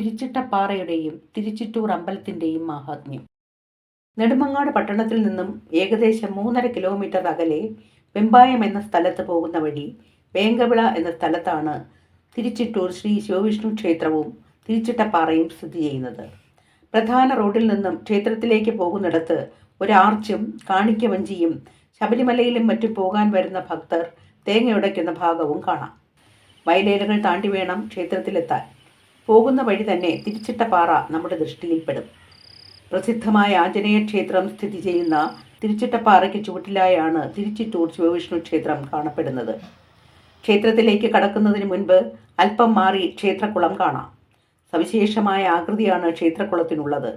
തിരുച്ചിട്ടപ്പാറയുടെയും തിരിച്ചിട്ടൂർ അമ്പലത്തിന്റെയും മാഹാത്മ്യം. നെടുമങ്ങാട് പട്ടണത്തിൽ നിന്നും ഏകദേശം മൂന്നര കിലോമീറ്റർ അകലെ വെമ്പായം എന്ന സ്ഥലത്ത് പോകുന്ന വഴി വേങ്കവിള എന്ന സ്ഥലത്താണ് തിരിച്ചിട്ടൂർ ശ്രീ ശിവവിഷ്ണു ക്ഷേത്രവും തിരിച്ചിട്ടപ്പാറയും സ്ഥിതി ചെയ്യുന്നത്. പ്രധാന റോഡിൽ നിന്നും ക്ഷേത്രത്തിലേക്ക് പോകുന്നിടത്ത് ഒരു ആർച്ചും കാണിക്കവഞ്ചിയും ശബരിമലയിലും മറ്റും പോകാൻ വരുന്ന ഭക്തർ തേങ്ങയുടയ്ക്കുന്ന ഭാഗവും കാണാം. വയലേലകൾ താണ്ടി വേണം ക്ഷേത്രത്തിലെത്താൻ. പോകുന്ന വഴി തന്നെ തിരുച്ചിട്ടപ്പാറ നമ്മുടെ ദൃഷ്ടിയിൽപ്പെടും. പ്രസിദ്ധമായ ആഞ്ജനേയ ക്ഷേത്രം സ്ഥിതി ചെയ്യുന്ന തിരുച്ചിട്ടപ്പാറയ്ക്ക് ചുവട്ടിലായാണ് തിരുച്ചിറ്റൂർ ശിവവിഷ്ണു ക്ഷേത്രം കാണപ്പെടുന്നത്. ക്ഷേത്രത്തിലേക്ക് കടക്കുന്നതിന് മുൻപ് അല്പം മാറി ക്ഷേത്രക്കുളം കാണാം. സവിശേഷമായ ആകൃതിയാണ് ക്ഷേത്രക്കുളത്തിനുള്ളത്.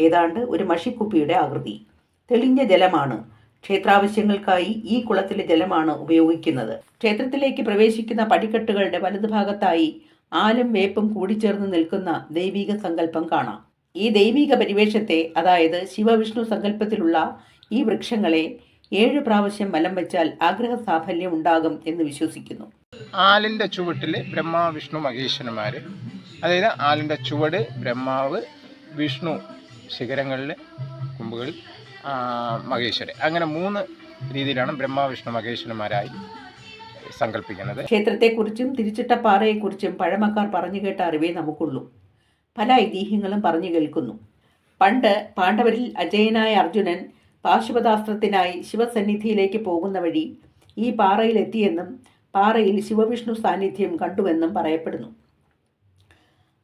ഏതാണ്ട് ഒരു മഷിക്കുപ്പിയുടെ ആകൃതി. തെളിഞ്ഞ ജലമാണ്. ക്ഷേത്രാവശ്യങ്ങൾക്കായി ഈ കുളത്തിലെ ജലമാണ് ഉപയോഗിക്കുന്നത്. ക്ഷേത്രത്തിലേക്ക് പ്രവേശിക്കുന്ന പടിക്കെട്ടുകളുടെ വലതുഭാഗത്തായി ആലും വേപ്പും കൂടിച്ചേർന്ന് നിൽക്കുന്ന ദൈവിക സങ്കല്പം കാണാം. ഈ ദൈവിക പരിവേഷത്തെ അതായത് ശിവവിഷ്ണു സങ്കല്പത്തിലുള്ള ഈ വൃക്ഷങ്ങളെ ഏഴ് പ്രാവശ്യം മലം വെച്ചാൽ ആഗ്രഹ സാഫല്യം ഉണ്ടാകും എന്ന് വിശ്വസിക്കുന്നു. ആലിന്റെ ചുവട്ടിൽ ബ്രഹ്മാ വിഷ്ണു മഹേശ്വരന്മാർ അതായത് ആലിന്റെ ചുവട് ബ്രഹ്മാവ് വിഷ്ണു ശിഖരങ്ങളിൽ കുമ്പുകൾ ആ, മഹേശ്വരൻ. അങ്ങനെ മൂന്ന് രീതിയിലാണ് ബ്രഹ്മാ വിഷ്ണു മഹേശ്വരന്മാരായി സങ്കല്പിക്കുന്നത്. ക്ഷേത്രത്തെക്കുറിച്ചും തിരുച്ചിട്ടപ്പാറയെക്കുറിച്ചും പഴമക്കാർ പറഞ്ഞു കേട്ട അറിവേ നമുക്കുള്ളൂ. പല ഐതിഹ്യങ്ങളും പറഞ്ഞു കേൾക്കുന്നു. പണ്ട് പാണ്ഡവരിൽ അജയനായ അർജുനൻ പാർശ്വതാസ്ത്രത്തിനായി ശിവസന്നിധിയിലേക്ക് പോകുന്ന വഴി ഈ പാറയിലെത്തിയെന്നും പാറയിൽ ശിവവിഷ്ണു സാന്നിധ്യം കണ്ടുവെന്നും പറയപ്പെടുന്നു.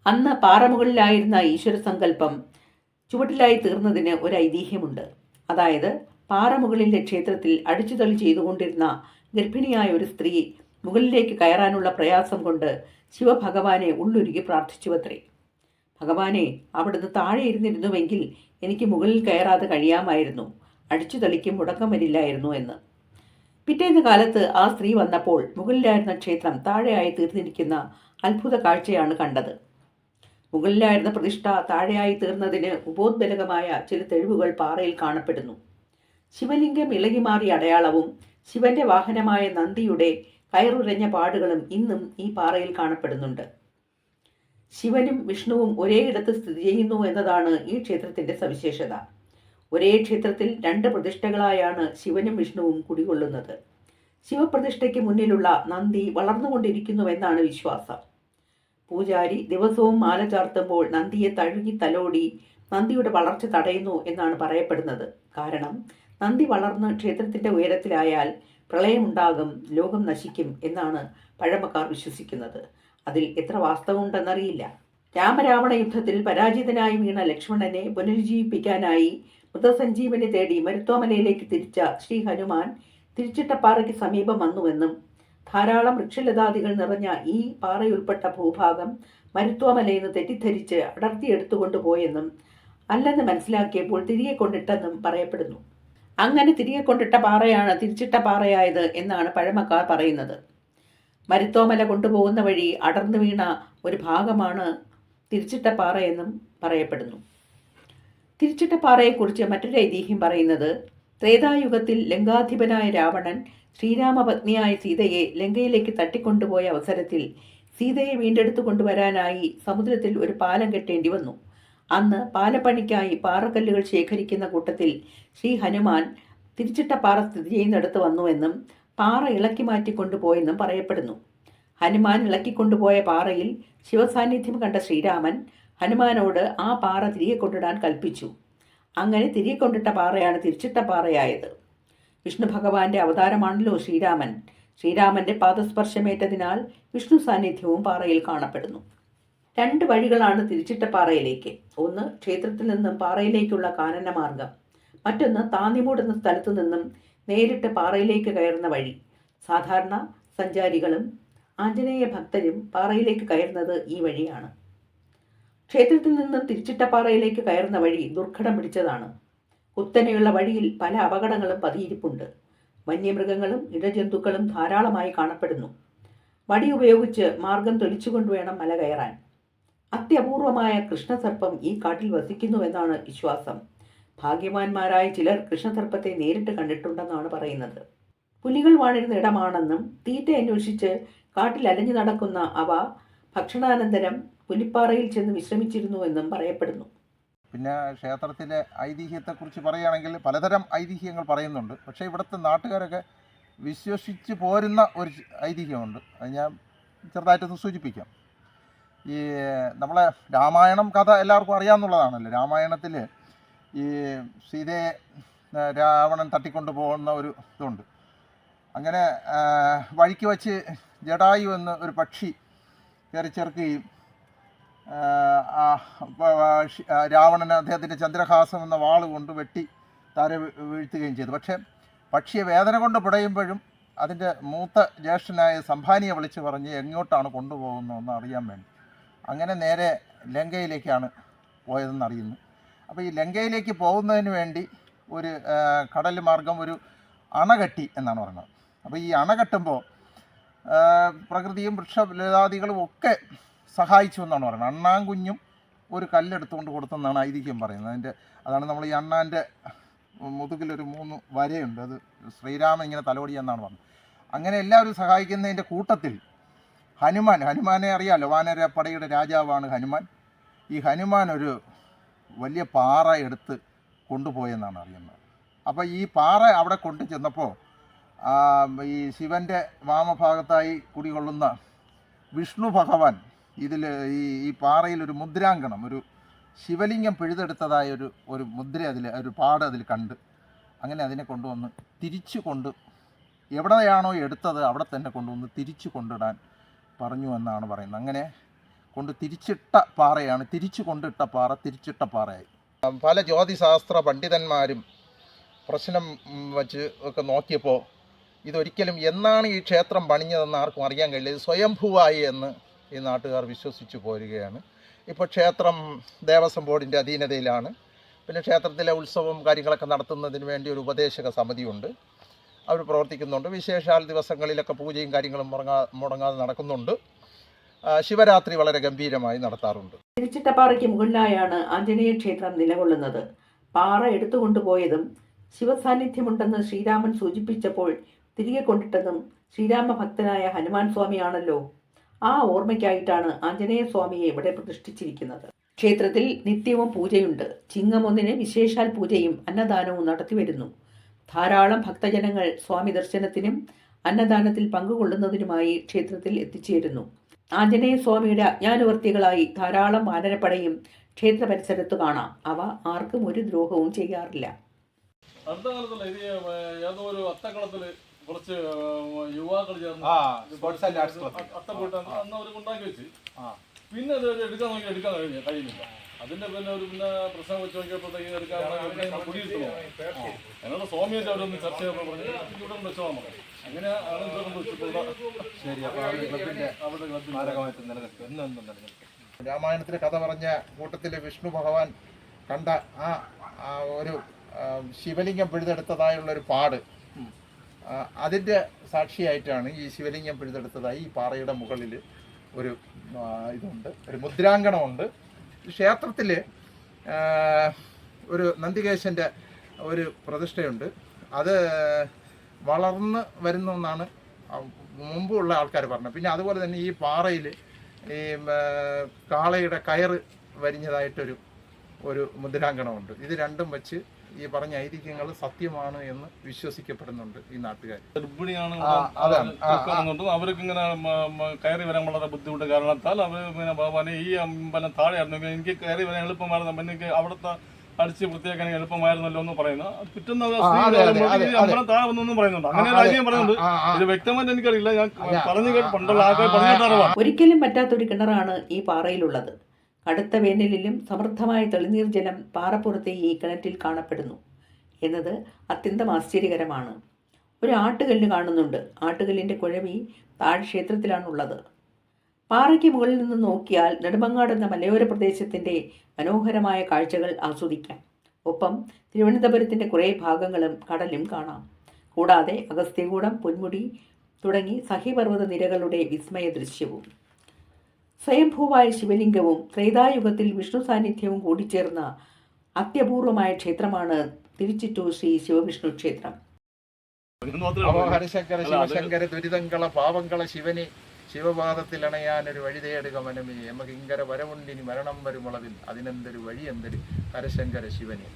അന്ന് പാറമുകളിലായിരുന്ന ഈശ്വര സങ്കല്പം ചുവട്ടിലായി തീർന്നതിന് ഒരു ഐതിഹ്യമുണ്ട്. അതായത് പാറമുകളിലെ ക്ഷേത്രത്തിൽ അടിച്ചുതളി ചെയ്തുകൊണ്ടിരുന്ന ഗർഭിണിയായ ഒരു സ്ത്രീ മുകളിലേക്ക് കയറാനുള്ള പ്രയാസം കൊണ്ട് ശിവഭഗവാനെ ഉള്ളുരുകി പ്രാർത്ഥിച്ചുവത്രേ. ഭഗവാനെ അവിടുന്ന് താഴെ ഇരുന്നിരുന്നുവെങ്കിൽ എനിക്ക് മുകളിൽ കയറാതെ കഴിയാമായിരുന്നു. അടിച്ചു തളിക്കും മുടക്കം വരില്ലായിരുന്നു എന്ന്. പിറ്റേന്ന് കാലത്ത് ആ സ്ത്രീ വന്നപ്പോൾ മുകളിലായിരുന്ന ക്ഷേത്രം താഴെയായി തീർന്നിരിക്കുന്ന അത്ഭുത കാഴ്ചയാണ് കണ്ടത്. മുകളിലായിരുന്ന പ്രതിഷ്ഠ താഴെയായി തീർന്നതിന് ഉപോദ്ബലകമായ ചില തെളിവുകൾ പാറയിൽ കാണപ്പെടുന്നു. ശിവലിംഗം ഇളകിമാറിയ അടയാളവും ശിവന്റെ വാഹനമായ നന്ദിയുടെ കയറുരഞ്ഞ പാടുകളും ഇന്നും ഈ പാറയിൽ കാണപ്പെടുന്നുണ്ട്. ശിവനും വിഷ്ണുവും ഒരേ ഇടത്ത് സ്ഥിതി ചെയ്യുന്നു എന്നതാണ് ഈ ക്ഷേത്രത്തിന്റെ സവിശേഷത. ഒരേ ക്ഷേത്രത്തിൽ രണ്ട് പ്രതിഷ്ഠകളായാണ് ശിവനും വിഷ്ണുവും കുടികൊള്ളുന്നത്. ശിവപ്രതിഷ്ഠയ്ക്ക് മുന്നിലുള്ള നന്ദി വളർന്നുകൊണ്ടിരിക്കുന്നുവെന്നാണ് വിശ്വാസം. പൂജാരി ദിവസവും മാല ചാർത്തുമ്പോൾ നന്ദിയെ തഴുകി തലോടി നന്ദിയുടെ വളർച്ച തടയുന്നു എന്നാണ് പറയപ്പെടുന്നത്. കാരണം നന്ദി വളർന്ന് ക്ഷേത്രത്തിന്റെ ഉയരത്തിലായാൽ പ്രളയമുണ്ടാകും ലോകം നശിക്കും എന്നാണ് പഴമക്കാർ വിശ്വസിക്കുന്നത്. അതിൽ എത്ര വാസ്തവമുണ്ടെന്നറിയില്ല. രാമരാവണ യുദ്ധത്തിൽ പരാജിതനായി വീണ ലക്ഷ്മണനെ പുനരുജ്ജീവിപ്പിക്കാനായി മൃതസഞ്ജീവനെ തേടി മരുത്വാമലയിലേക്ക് തിരിച്ച ശ്രീ ഹനുമാൻ തിരിച്ചിട്ടപ്പാറയ്ക്ക് സമീപം വന്നുവെന്നും ധാരാളം വൃക്ഷലതാദികൾ നിറഞ്ഞ ഈ പാറയുൾപ്പെട്ട ഭൂഭാഗം മരുത്വാമലയെന്ന് തെറ്റിദ്ധരിച്ച് അടർത്തിയെടുത്തുകൊണ്ടുപോയെന്നും അല്ലെന്ന് മനസ്സിലാക്കിയപ്പോൾ തിരികെ കൊണ്ടിട്ടെന്നും പറയപ്പെടുന്നു. അങ്ങനെ തിരികെ കൊണ്ടിട്ട പാറയാണ് തിരിച്ചിട്ട പാറയായത് എന്നാണ് പഴമക്കാർ പറയുന്നത്. മരുത്തോമല കൊണ്ടുപോകുന്ന വഴി അടർന്നു വീണ ഒരു ഭാഗമാണ് തിരിച്ചിട്ട പാറ എന്നും പറയപ്പെടുന്നു. തിരിച്ചിട്ട പാറയെക്കുറിച്ച് മറ്റൊരു ഐതിഹ്യം പറയുന്നത് ത്രേതായുഗത്തിൽ ലങ്കാധിപനായ രാവണൻ ശ്രീരാമപത്നിയായ സീതയെ ലങ്കയിലേക്ക് തട്ടിക്കൊണ്ടുപോയ അവസരത്തിൽ സീതയെ വീണ്ടെടുത്തു കൊണ്ടുവരാനായി സമുദ്രത്തിൽ ഒരു പാലം കെട്ടേണ്ടി വന്നു. അന്ന് പാലപ്പണിക്കായി പാറക്കല്ലുകൾ ശേഖരിക്കുന്ന കൂട്ടത്തിൽ ശ്രീ ഹനുമാൻ തിരിച്ചിട്ട പാറ സ്ഥിതി ചെയ്യുന്നിടത്ത് വന്നുവെന്നും പാറ ഇളക്കി മാറ്റിക്കൊണ്ടുപോയെന്നും പറയപ്പെടുന്നു. ഹനുമാൻ ഇളക്കിക്കൊണ്ടുപോയ പാറയിൽ ശിവസാന്നിധ്യം കണ്ട ശ്രീരാമൻ ഹനുമാനോട് ആ പാറ തിരികെ കൊണ്ടിടാൻ കൽപ്പിച്ചു. അങ്ങനെ തിരികെ കൊണ്ടിട്ട പാറയാണ് തിരിച്ചിട്ട പാറയായത്. വിഷ്ണു ഭഗവാന്റെ അവതാരമാണല്ലോ ശ്രീരാമൻ. ശ്രീരാമന്റെ പാദസ്പർശമേറ്റതിനാൽ വിഷ്ണു സാന്നിധ്യവും പാറയിൽ കാണപ്പെടുന്നു. രണ്ട് വഴികളാണ് തിരിച്ചിട്ട പാറയിലേക്ക്. ഒന്ന് ക്ഷേത്രത്തിൽ നിന്നും പാറയിലേക്കുള്ള കാനന മാർഗം. മറ്റൊന്ന് താന്നിമൂട് എന്ന സ്ഥലത്തു നിന്നും നേരിട്ട് പാറയിലേക്ക് കയറുന്ന വഴി. സാധാരണ സഞ്ചാരികളും ആഞ്ജനേയ ഭക്തരും പാറയിലേക്ക് കയറുന്നത് ഈ വഴിയാണ്. ക്ഷേത്രത്തിൽ നിന്നും തിരിച്ചിട്ടപ്പാറയിലേക്ക് കയറുന്ന വഴി ദുർഘടം പിടിച്ചതാണ്. കുത്തനെയുള്ള വഴിയിൽ പല അപകടങ്ങളും പതിയിരിപ്പുണ്ട്. വന്യമൃഗങ്ങളും ഇടജന്തുക്കളും ധാരാളമായി കാണപ്പെടുന്നു. വടി ഉപയോഗിച്ച് മാർഗം തെളിച്ചുകൊണ്ട് വേണം മല കയറാൻ. അത്യപൂർവമായ കൃഷ്ണസർപ്പം ഈ കാട്ടിൽ വസിക്കുന്നുവെന്നാണ് വിശ്വാസം. ഭാഗ്യവാന്മാരായ ചിലർ കൃഷ്ണസർപ്പത്തെ നേരിട്ട് കണ്ടിട്ടുണ്ടെന്നാണ് പറയുന്നത്. പുലികൾ വാണിരുന്ന ഇടമാണെന്നും തീറ്റ അന്വേഷിച്ച് കാട്ടിൽ അലഞ്ഞു നടക്കുന്ന അവ ഭക്ഷണാനന്തരം പുലിപ്പാറയിൽ ചെന്ന് വിശ്രമിച്ചിരുന്നുവെന്നും പറയപ്പെടുന്നു. പിന്നെ ക്ഷേത്രത്തിലെ ഐതിഹ്യത്തെ കുറിച്ച് പറയുകയാണെങ്കിൽ പലതരം ഐതിഹ്യങ്ങൾ പറയുന്നുണ്ട്. പക്ഷേ ഇവിടുത്തെ നാട്ടുകാരൊക്കെ വിശ്വസിച്ച് പോരുന്ന ഒരു ഐതിഹ്യമുണ്ട്. അത് ഞാൻ ചെറുതായിട്ടൊന്ന് സൂചിപ്പിക്കാം. ഈ നമ്മളെ രാമായണം കഥ എല്ലാവർക്കും അറിയാമെന്നുള്ളതാണല്ലോ രാമായണത്തിൽ ഈ സീതയെ രാവണൻ തട്ടിക്കൊണ്ടു പോകുന്ന ഒരു ഇതുണ്ട്. അങ്ങനെ വഴിക്ക് വച്ച് ജഡായു എന്ന ഒരു പക്ഷി കയറി ചേർക്കുകയും രാവണന് അദ്ദേഹത്തിന്റെ ചന്ദ്രഹാസം എന്ന വാൾ കൊണ്ട് വെട്ടി താരെ വീഴ്ത്തുകയും ചെയ്തു. പക്ഷേ പക്ഷിയെ വേദന കൊണ്ട് പിടയുമ്പോഴും അതിന്റെ മൂത്ത ജ്യേഷ്ഠനായ സംഭാനിയെ വിളിച്ച് പറഞ്ഞ് എങ്ങോട്ടാണ് കൊണ്ടുപോകുന്നതെന്ന് അറിയാൻ വേണ്ടി. അങ്ങനെ നേരെ ലങ്കയിലേക്കാണ് പോയതെന്ന് അറിയുന്നു. അപ്പോൾ ഈ ലങ്കയിലേക്ക് പോകുന്നതിന് വേണ്ടി ഒരു കടൽ മാർഗം ഒരു അണകെട്ടി എന്നാണ് പറയുന്നത് അപ്പോൾ ഈ അണ കെട്ടുമ്പോൾ ആ, പ്രകൃതിയും വൃക്ഷലതാദികളും ഒക്കെ സഹായിച്ചു എന്നാണ് പറയുന്നത്. അണ്ണാൻകുഞ്ഞും ഒരു കല്ലെടുത്തുകൊണ്ട് കൊടുത്തെന്നാണ് ഐതിഹ്യം പറയുന്നത്. അതിന്റെ അതാണ് നമ്മൾ ഈ അണ്ണാന്റെ മുതുകിലൊരു മൂന്ന് വരയുണ്ട്. അത് ശ്രീരാമൻ ഇങ്ങനെ തലോടിയെന്നാണ് പറഞ്ഞത്. അങ്ങനെ എല്ലാവരും സഹായിക്കുന്നതിന്റെ കൂട്ടത്തിൽ ഹനുമാൻ ഹനുമാനെ അറിയാമല്ലോ വാനരപ്പടയുടെ രാജാവാണ് ഹനുമാൻ. ഈ ഹനുമാൻ ഒരു വലിയ പാറ എടുത്ത് കൊണ്ടുപോയെന്നാണ് അറിയുന്നത്. അപ്പോൾ ഈ പാറ അവിടെ കൊണ്ടു ചെന്നപ്പോൾ ഈ ശിവന്റെ വാമഭാഗത്തായി കുടികൊള്ളുന്ന വിഷ്ണു ഭഗവാൻ ഇതിൽ ഈ ഈ പാറയിൽ ഒരു മുദ്രാങ്കണം ഒരു ശിവലിംഗം പിഴുതെടുത്തതായ ഒരു ഒരു മുദ്ര അതിൽ ഒരു പാട് അതിൽ കണ്ട് അങ്ങനെ അതിനെ കൊണ്ടുവന്ന് തിരിച്ചു കൊണ്ട് എവിടെയാണോ എടുത്തത് അവിടെ തന്നെ കൊണ്ടുവന്ന് തിരിച്ചു കൊണ്ടിടാൻ പറഞ്ഞു എന്നാണ് പറയുന്നത്. അങ്ങനെ കൊണ്ട് തിരിച്ചിട്ട പാറയാണ് തിരിച്ചു കൊണ്ടിട്ട പാറ തിരിച്ചിട്ട പാറയായി. പല ജ്യോതിശാസ്ത്ര പണ്ഡിതന്മാരും പ്രശ്നം വച്ച് ഒക്കെ നോക്കിയപ്പോൾ ഇതൊരിക്കലും എന്നാണ് ഈ ക്ഷേത്രം പണിഞ്ഞതെന്ന് ആർക്കും അറിയാൻ കഴിയില്ല. ഇത് സ്വയംഭൂവായി എന്ന് ഈ നാട്ടുകാർ വിശ്വസിച്ചു പോരുകയാണ്. ഇപ്പോൾ ക്ഷേത്രം ദേവസ്വം ബോർഡിന്റെ അധീനതയിലാണ്. പിന്നെ ക്ഷേത്രത്തിലെ ഉത്സവം കാര്യങ്ങളൊക്കെ നടത്തുന്നതിന് വേണ്ടി ഒരു ഉപദേശക സമിതിയുണ്ട്. അവർ പ്രവർത്തിക്കുന്നുണ്ട്. വിശേഷാൽ ദിവസങ്ങളിലൊക്കെ പൂജയും കാര്യങ്ങളും മുടങ്ങാ മുടങ്ങാതെ നടക്കുന്നുണ്ട്. ശിവരാത്രി വളരെ ഗംഭീരമായി നടത്താറുണ്ട്. തിരുച്ചിട്ടപ്പാറയ്ക്ക് മുകളിലായാണ് ആഞ്ജനേയ ക്ഷേത്രം നിലകൊള്ളുന്നത്. പാറ എടുത്തുകൊണ്ടുപോയതും ശിവസാന്നിധ്യമുണ്ടെന്ന് ശ്രീരാമൻ സൂചിപ്പിച്ചപ്പോൾ തിരികെ കൊണ്ടിട്ടതും ശ്രീരാമ ഭക്തനായ ഹനുമാൻ സ്വാമിയാണല്ലോ. ആ ഓർമ്മയ്ക്കായിട്ടാണ് ആഞ്ജനേയ സ്വാമിയെ ഇവിടെ പ്രതിഷ്ഠിച്ചിരിക്കുന്നത്. ക്ഷേത്രത്തിൽ നിത്യവും പൂജയുണ്ട്. ചിങ്ങമൊന്നിന് വിശേഷാൽ പൂജയും അന്നദാനവും നടത്തിവരുന്നു. ധാരാളം ഭക്തജനങ്ങൾ സ്വാമി ദർശനത്തിനും അന്നദാനത്തിൽ പങ്കുകൊള്ളുന്നതിനുമായി ക്ഷേത്രത്തിൽ എത്തിച്ചേരുന്നു ആഞ്ജനേയ സ്വാമിയുടെ അജ്ഞാനവർത്തികളായി ധാരാളം വാനരപ്പടയും ക്ഷേത്ര പരിസരത്ത് കാണാം അവ ആർക്കും ഒരു ദ്രോഹവും ചെയ്യാറില്ല അടുത്ത കാലത്തല്ല ഇത് ഏതോ ഒരു അത്തക്കളത്തിൽ കുറച്ച് യുവാക്കൾ ചേർന്ന്. അത്തം പോയിട്ട് അന്ന് അന്ന് അവർ ഉണ്ടാക്കി വെച്ച് ആ. പിന്നെ അത് എടുക്കാൻ നോക്കി എടുക്കാൻ കഴിഞ്ഞ കഴിയുന്നില്ല. അതിന്റെ പിന്നെ ഒരു പിന്നെ പ്രശ്നം വെച്ച് നോക്കിയപ്പോഴത്തേക്ക് എടുക്കാൻ കുടിയിരുത്തുന്നു എന്നോട് സ്വാമിയായിട്ട് ഒന്ന് ചർച്ച ചെയ്തപ്പോൾ പറഞ്ഞു ഇവിടെ കൊണ്ട് വെച്ചോ നമുക്ക് അങ്ങനെ ആണ് ഇവിടെ കൊണ്ട് വെച്ചിട്ടുള്ള ശരി അപ്പോൾ അവരുടെ ക്ലബിന്റെ അവരുടെ ക്ലബിൽ സ്മാരകമായിട്ട് നിലനിൽക്കും. എന്നും എന്നും നിലനിൽക്കും. രാമായണത്തിലെ കഥ പറഞ്ഞ കൂട്ടത്തിലെ വിഷ്ണു ഭഗവാൻ കണ്ട ആ ഒരു ശിവലിംഗം പിഴുതെടുത്തതായുള്ള ഒരു പാട് അതിന്റെ അതിന്റെ സാക്ഷിയായിട്ടാണ് ഈ ശിവലിംഗം പിഴുതെടുത്തതായി ഈ പാറയുടെ മുകളിൽ ഒരു ഇതുണ്ട് ഒരു മുദ്രാങ്കണമുണ്ട്. ക്ഷേത്രത്തിൽ ഒരു നന്ദികേശന്റെ ഒരു പ്രതിഷ്ഠയുണ്ട്. അത് വളർന്ന് വരുന്നു എന്നാണ് മുമ്പുള്ള ആൾക്കാർ പറഞ്ഞത്. പിന്നെ അതുപോലെ തന്നെ ഈ പാറയിൽ ഈ കാളയുടെ കയറ് വരിഞ്ഞതായിട്ടൊരു ഒരു മുദ്രാങ്കണമുണ്ട്. ഇത് രണ്ടും വെച്ച് ഈ പറഞ്ഞ ഐതിഹ്യങ്ങൾ സത്യമാണ് എന്ന് വിശ്വസിക്കപ്പെടുന്നുണ്ട് ഈ നാട്ടുകാർ. ഗർഭിണിയാണ് അവർക്ക് ഇങ്ങനെ കയറി വരാൻ വളരെ ബുദ്ധിമുട്ട് കാരണത്താൽ അവർ പിന്നെ ഭഗവാനെ ഈ അമ്പലം താഴെയായിരുന്നു. എനിക്ക് കയറി വരാൻ എളുപ്പമായിരുന്നു. എനിക്ക് അവിടുത്തെ അടിച്ച് വൃത്തിയാക്കാൻ എളുപ്പമായിരുന്നല്ലോ എന്ന് പറയുന്നു. പിറ്റുന്ന അമ്പലം താഴെ വന്നു പറയുന്നുണ്ട്. അങ്ങനെ ഒരു പറയുന്നുണ്ട്. ഇത് വ്യക്തമായിട്ട് എനിക്കറിയില്ല. ഞാൻ പറഞ്ഞു കേട്ട് പണ്ടുള്ള ആൾക്കാർ ആ, പറഞ്ഞു കേട്ട അറിവാണ്. ഒരിക്കലും പറ്റാത്തൊരു കിണറാണ് ഈ പാറയിലുള്ളത്. കടുത്ത വേനലിലും സമൃദ്ധമായ തെളിനീർ ജലം പാറപ്പുറത്തെ ഈ കിണറ്റിൽ കാണപ്പെടുന്നു. എന്നത് അത്യന്തം ആശ്ചര്യകരമാണ്. ഒരു ആട്ടുകല്ല് കാണുന്നുണ്ട്. ആട്ടുകല്ലിന്റെ കുഴവി താഴ് ക്ഷേത്രത്തിലാണുള്ളത് പാറയ്ക്ക് മുകളിൽ നിന്ന് നോക്കിയാൽ നെടുമങ്ങാട് എന്ന മലയോര പ്രദേശത്തിന്റെ മനോഹരമായ കാഴ്ചകൾ ആസ്വദിക്കാം. ഒപ്പം തിരുവനന്തപുരത്തിന്റെ കുറേ ഭാഗങ്ങളും കടലും കാണാം. കൂടാതെ അഗസ്ത്യകൂടം പൊന്മുടി തുടങ്ങി സഹിപർവത നിരകളുടെ വിസ്മയ ദൃശ്യവും സ്വയംഭൂവായ ശിവലിംഗവും ത്രേതായുഗത്തിൽ വിഷ്ണു സാന്നിധ്യവും കൂടിച്ചേർന്ന അത്യപൂർവമായ ക്ഷേത്രമാണ് തിരുച്ചിറ്റൂർ ശ്രീ ശിവവിഷ്ണു ക്ഷേത്രം. ഹരിശങ്കര ശിവശങ്കര ദുരിതങ്ങള പാവങ്ങള ശിവനെ ശിവപാദത്തിൽ അണയാനൊരു വഴി തേടുക മനമേ നമുക്ക് ഇങ്കര വരവുണ്ടിനി മരണം വരുമുളവിൽ. അതിനെന്തൊരു വഴി എന്തൊരു ഹരശങ്കര ശിവനെ.